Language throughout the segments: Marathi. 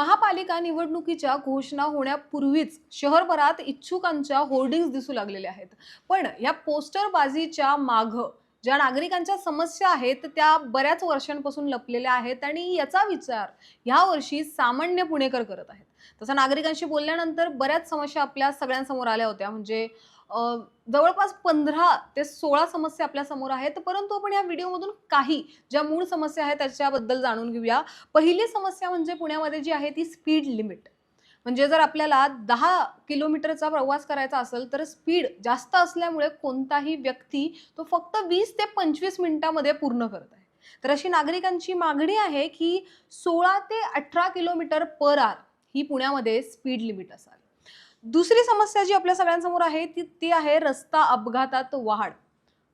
महापालिका निवडणुकीच्या घोषणा होण्यापूर्वीच शहरभरात इच्छुकांच्या होर्डिंग्स दिसू लागलेल्या आहेत. पण या पोस्टरबाजीच्या मागं ज्या नागरिकांच्या समस्या आहेत त्या बऱ्याच वर्षांपासून लपलेल्या आहेत आणि याचा विचार ह्या वर्षी सामान्य पुणेकर करत आहेत. तसं नागरिकांशी बोलल्यानंतर बऱ्याच समस्या आपल्या सगळ्यांसमोर आल्या होत्या. म्हणजे जवळपास पंधरा ते सोळा समस्या आपल्यासमोर आहेत परंतु आपण या व्हिडिओमधून काही ज्या मूळ समस्या आहेत त्याच्याबद्दल जाणून घेऊया. पहिली समस्या म्हणजे पुण्यामध्ये जी आहे ती स्पीड लिमिट म्हणजे जर आपल्याला दहा किलोमीटरचा प्रवास करायचा असेल तर स्पीड जास्त असल्यामुळे कोणताही व्यक्ती तो फक्त वीस ते पंचवीस मिनिटामध्ये पूर्ण करत आहे. तर अशी नागरिकांची मागणी आहे की सोळा ते अठरा किलोमीटर पर आर ही पुण्यामध्ये स्पीड लिमिट असावी. दुसरी समस्या जी आपल्या सगळ्यांसमोर आहे ती ती आहे रस्ता अपघातात वाढ.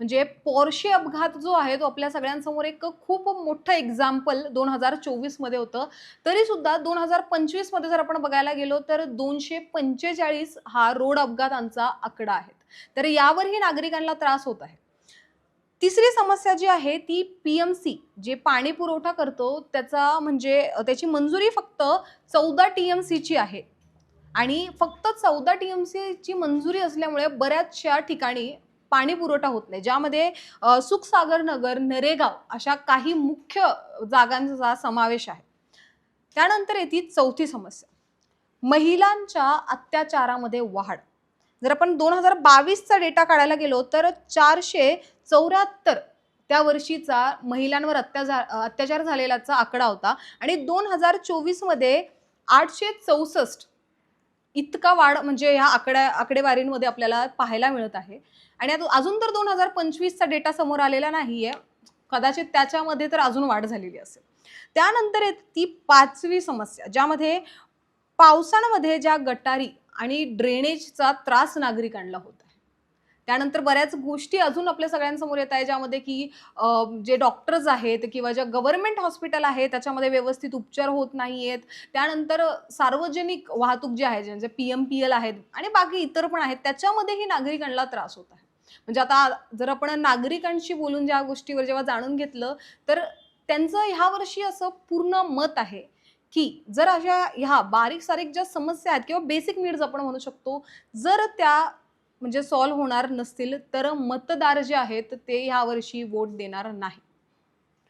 म्हणजे पोर्शे अपघात जो आहे तो आपल्या सगळ्यांसमोर एक खूप मोठं एक्झाम्पल दोन हजार चोवीसमध्ये होतं. तरीसुद्धा दोन हजार पंचवीसमध्ये जर आपण बघायला गेलो तर दोनशे पंचेचाळीस हा रोड अपघातांचा आकडा आहे. तर यावरही नागरिकांना त्रास होत आहे. तिसरी समस्या जी आहे ती पी एम सी जे पाणी पुरवठा करतो त्याचा म्हणजे त्याची मंजुरी फक्त चौदा टी एम सीची आहे. आणि फक्त चौदा टी एम सीची मंजुरी असल्यामुळे बऱ्याचशा ठिकाणी पाणी पुरवठा होत नाही. ज्यामध्ये सुखसागर नगर नरेगाव अशा काही मुख्य जागांचा समावेश आहे. त्यानंतर येते चौथी समस्या. महिलांच्या अत्याचारामध्ये वाढ. जर आपण दोन हजार बावीसचा डेटा काढायला गेलो तर चारशे चौऱ्याहत्तर त्या वर्षीचा महिलांवर अत्याचार अत्याचार झालेलाचा आकडा होता. आणि दोन हजार चोवीसमध्ये आठशे चौसष्ट इतका वाढ म्हणजे ह्या आकड्या आकडेवारींमध्ये आपल्याला पाहायला मिळत आहे. आणि अजून तर दोन हजार पंचवीसचा डेटा समोर आलेला नाहीये. कदाचित त्याच्यामध्ये तर अजून वाढ झालेली असेल. त्यानंतर येते ती पाचवी समस्या ज्यामध्ये पावसाळ्यामध्ये ज्या गटारी आणि ड्रेनेजचा त्रास नागरिकांना होत त्यानंतर बऱ्याच गोष्टी अजून आपल्या सगळ्यांसमोर येत आहे ज्यामध्ये की जे डॉक्टर्स आहेत किंवा ज्या गव्हर्नमेंट हॉस्पिटल आहे त्याच्यामध्ये व्यवस्थित उपचार होत नाही आहेत त्यानंतर सार्वजनिक वाहतूक जी आहे म्हणजे पी एम पी एल आहेत आणि बाकी इतर पण आहेत त्याच्यामध्येही नागरिकांना त्रास होत आहे. म्हणजे आता जर आपण नागरिकांशी बोलून ज्या गोष्टीवर जेव्हा जाणून घेतलं तर त्यांचं ह्या वर्षी असं पूर्ण मत आहे की जर अशा ह्या बारीक सारीक ज्या समस्या आहेत किंवा बेसिक नीड्स आपण म्हणू शकतो जर त्या म्हणजे सॉल्व्ह होणार नसतील तर मतदार जे आहेत ते ह्या वर्षी वोट देणार नाही.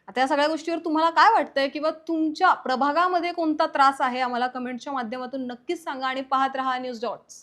आता या सगळ्या गोष्टीवर तुम्हाला काय वाटतंय? किंवा तुमच्या प्रभागामध्ये कोणता त्रास आहे? आम्हाला कमेंटच्या माध्यमातून नक्कीच सांगा आणि पाहत राहा न्यूज डॉट्स